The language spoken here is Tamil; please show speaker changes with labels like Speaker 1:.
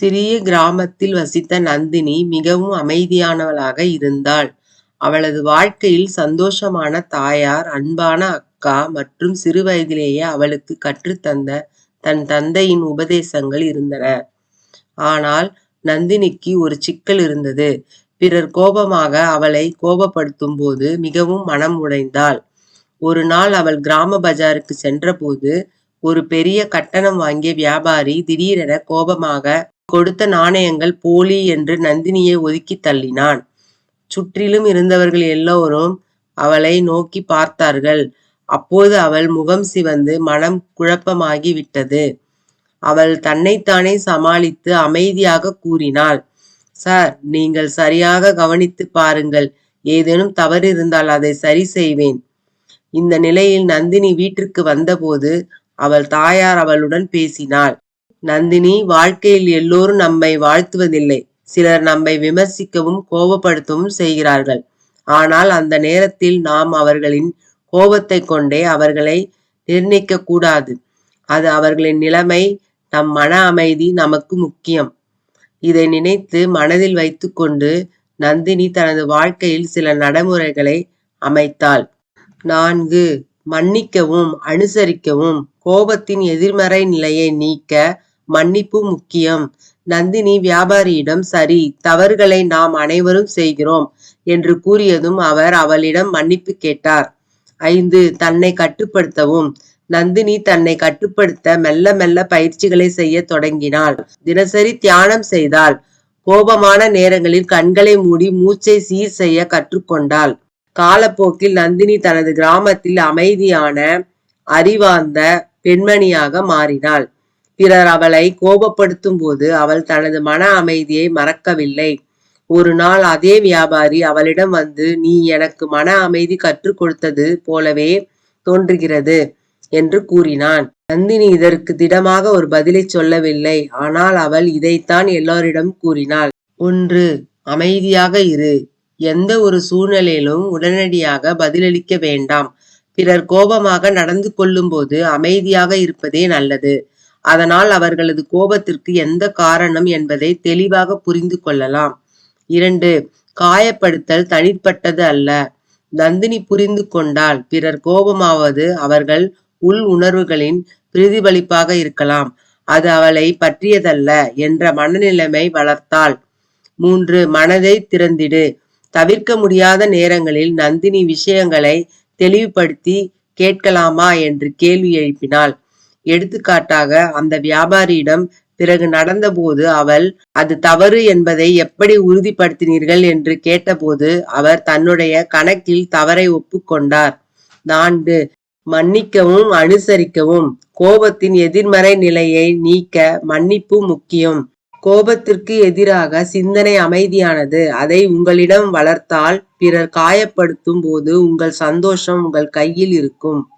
Speaker 1: சிறிய கிராமத்தில் வசித்த நந்தினி மிகவும் அமைதியானவளாக இருந்தாள். அவளது வாழ்க்கையில் சந்தோஷமான தாயார், அன்பான அக்கா மற்றும் சிறுவயதிலேயே அவளுக்கு கற்றுத்தந்த தன் தந்தையின் உபதேசங்கள் இருந்தன. ஆனால் நந்தினிக்கு ஒரு சிக்கல் இருந்தது. பிறர் கோபமாக அவளை கோபப்படுத்தும் போது மிகவும் மனம் உடைந்தாள். ஒரு நாள் அவள் கிராம பஜாருக்கு சென்றபோது, ஒரு பெரிய கட்டணம் வாங்கிய வியாபாரி திடீரென கோபமாக கொடுத்த நாணயங்கள் போலி என்று நந்தினியை ஒதுக்கித் தள்ளினான். சுற்றிலும் இருந்தவர்கள் எல்லோரும் அவளை நோக்கி பார்த்தார்கள். அப்போது அவள் முகம் சிவந்து மனம் குழப்பமாகி விட்டது. அவள் தன்னைத்தானே சமாளித்து அமைதியாக கூறினாள் சார் நீங்கள் சரியாக கவனித்து பாருங்கள். ஏதேனும் தவறு இருந்தால் அதை சரி செய்வேன். இந்த நிலையில் நந்தினி வீட்டிற்கு வந்தபோது அவள் தாயார் அவளுடன் பேசினாள். நந்தினி வாழ்க்கையில் எல்லோரும் நம்மை வாழ்த்துவதில்லை. சிலர் நம்மை விமர்சிக்கவும் கோபப்படுத்தவும் செய்கிறார்கள். ஆனால் அந்த நேரத்தில் நாம் அவர்களின் கோபத்தைக் கொண்டே அவர்களை நிர்ணயிக்கக் கூடாது. அது அவர்களின் நிலைமை நம் மன அமைதி நமக்கு முக்கியம். இதை நினைத்து மனதில் வைத்துக்கொண்டு நந்தினி தனது வாழ்க்கையில் சில நடைமுறைகளை அமைத்தாள். நான்கு மன்னிக்கவும் அனுசரிக்கவும் கோபத்தின் எதிர்மறை நிலையை நீக்க மன்னிப்பு முக்கியம். நந்தினி வியாபாரியிடம் சரி தவறுகளை நாம் அனைவரும் செய்கிறோம் என்று கூறியதும் அவர் அவளிடம் மன்னிப்பு கேட்டார். ஐந்து தன்னை கட்டுப்படுத்தவும் நந்தினி தன்னை கட்டுப்படுத்த மெல்ல மெல்ல பயிற்சிகளை செய்யத் தொடங்கினாள். தினசரி தியானம் செய்தாள். கோபமான நேரங்களில் கண்களை மூடி மூச்சை சீர் செய்ய கற்றுக்கொண்டாள். காலப்போக்கில் நந்தினி தனது கிராமத்தில் அமைதியான, அறிவார்ந்த பெண்மணியாக மாறினாள். பிறர் அவளை கோபப்படுத்தும் போது அவள் தனது மன அமைதியை மறக்கவில்லை. ஒரு நாள் அதே வியாபாரி அவளிடம் வந்து நீ எனக்கு மன அமைதி கற்றுக் கொடுத்தது போலவே தோன்றுகிறது என்று கூறினான். நந்தினி இதற்கு திடமாக ஒரு பதிலை சொல்லவில்லை. ஆனால் அவள் இதைத்தான் எல்லோரிடம் கூறினாள். ஒன்று அமைதியாக இரு. எந்த ஒரு சூழ்நிலையிலும் உடனடியாக பதிலளிக்க வேண்டாம். பிறர் கோபமாக நடந்து கொள்ளும்போது அமைதியாக இருப்பதே நல்லது. அதனால் அவர்களது கோபத்திற்கு எந்த காரணம் என்பதை தெளிவாக புரிந்து கொள்ளலாம். இரண்டு காயப்படுத்தல் தனிப்பட்டது அல்ல. நந்தினி புரிந்து கொண்டால் பிறர் கோபமாவது அவர்கள் உள் உணர்வுகளின் பிரதிபலிப்பாக இருக்கலாம். அது அவளை பற்றியதல்ல என்ற மனநிலைமை வளர்த்தாள். மூன்று மனதை திறந்திடு. தவிர்க்க முடியாத நேரங்களில் நந்தினி விஷயங்களை தெளிவுபடுத்தி கேட்கலாமா என்று கேள்வி எழுப்பினாள். எடுத்துக்காட்டாக அந்த வியாபாரியிடம் பிறகு நடந்தபோது அவள் அது தவறு என்பதை எப்படி உறுதிப்படுத்தினீர்கள் என்று கேட்டபோது அவர் தன்னுடைய கணக்கில் தவறை ஒப்புக்கொண்டார். நான்கு மன்னிக்கவும் அனுசரிக்கவும் கோபத்தின் எதிர்மறை நிலையை நீக்க மன்னிப்பு முக்கியம். கோபத்திற்கு எதிராக சிந்தனை அமைதியானது. அதை உங்களிடம் வளர்த்தால் பிறர் காயப்படுத்தும் போது உங்கள் சந்தோஷம் உங்கள் கையில் இருக்கும்.